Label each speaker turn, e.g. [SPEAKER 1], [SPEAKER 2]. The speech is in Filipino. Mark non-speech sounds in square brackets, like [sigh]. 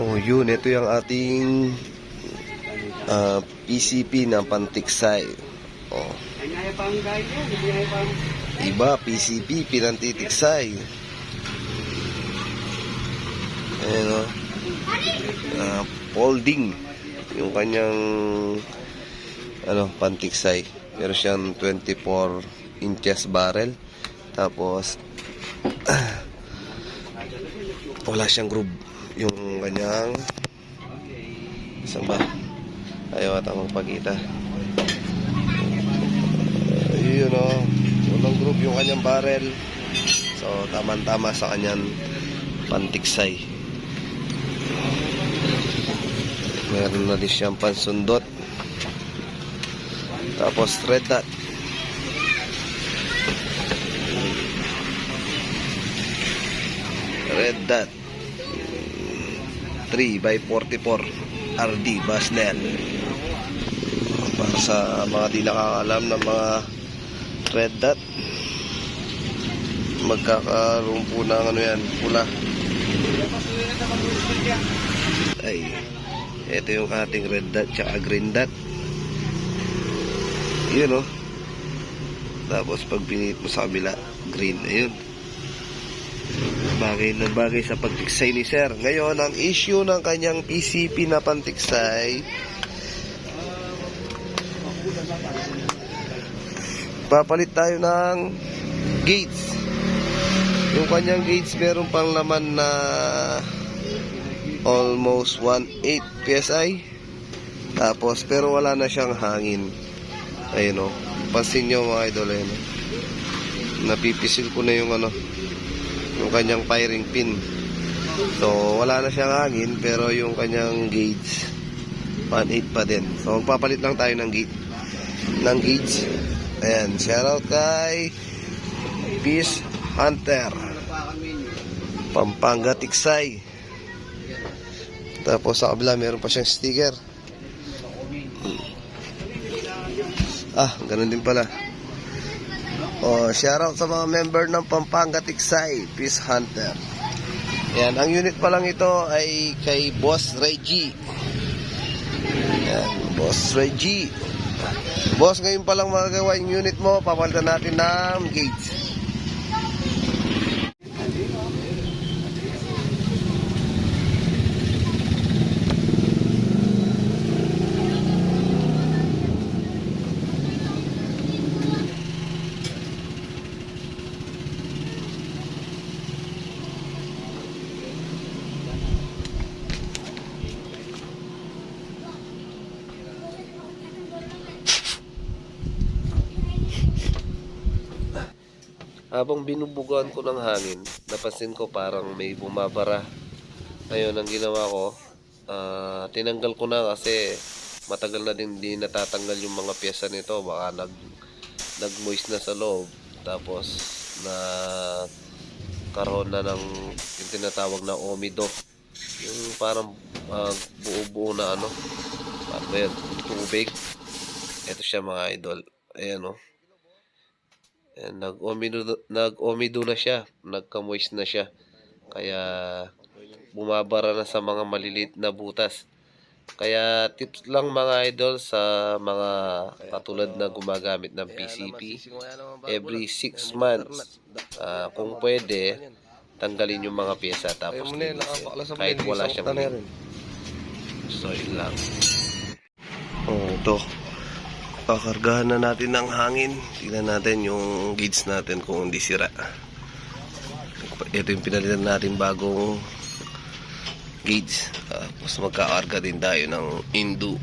[SPEAKER 1] Oh, yun. Ito yung ating ah, PCP ng pantiksay. Oh. Iba, PCP, pinantitiksay. Ayan o. Ah, folding. Yung kanyang ano, pantiksay. Meron siyang 24 inches barrel. Tapos, [clears throat] wala siyang groove. Kanyang saan ba? Ayaw ata magpakita. Ayun o. Walang groove yung kanyang barrel. So, tama-tama sa kanyang pantiksay. Meron na din siyang pansundot. Tapos thread dot. Red dot. 3 by 44 RD Basnel. Para sa mga di nakakalam ng mga red dot. Magkakaroon po ng ano yan, pula. Ay, ito yung ating red dot tsaka green dot. Yun oh. Tapos pag pinit mo sa kabila, green. Ayun. Bagay na bagay sa pagtiksay ni Sir. Ngayon, ang issue ng kanyang PCP na pantiksay, papalit tayo ng gates. Yung kanyang gates meron pang laman na almost 1.8 PSI. Tapos, pero wala na siyang hangin. Ayun o. Pansin nyo mga idol, ayun o. Napipisil ko na yung ano, yung kanyang firing pin. So, wala na siyang hangin, pero yung kanyang gauge, 1.8 pa din. So, magpapalit lang tayo ng gauge. Ng gauge. Ayan, shoutout kay Peace Hunter. Pampanga Tiksay. Tapos sa kabila, meron pa siyang sticker. Ah, ganun din pala. Oh, shoutout sa mga member ng Pampanga Tiksay, Peace Hunter. Yan, ang unit pa lang ito ay kay Boss Reggie. Yan, Boss Reggie. Boss, ngayon pa lang magagawa yung unit mo, papalitan natin ng gauge. Habang binubugan ko ng hangin, napansin ko parang may bumabara. Ngayon, ang ginawa ko, ah, tinanggal ko na kasi matagal na din di natatanggal yung mga pyesa nito. Baka nag, nag-moist na sa loob. Tapos, na karoon na ng yung tinatawag na omido. Yung parang ah, buo-buo na ano. Ano ba yan? Tubig. Ito siya mga idol. Ayan o. Ayan, nag-omido, nag-omido na siya. Nagka-moist na siya. Kaya bumabara na sa mga malilit na butas. Kaya tips lang mga idol sa mga katulad na gumagamit ng PCP. Every 6 months, ah, kung pwede, tanggalin yung mga pyesa tapos linisin. Kahit wala siyang. So, yun lang. Oh, ito. Kakargahan na natin ng hangin. Tingnan natin yung gauge natin kung hindi sira. Ito yung pinalitan natin bagong gauge. Tapos magkakarga din tayo ng Indo.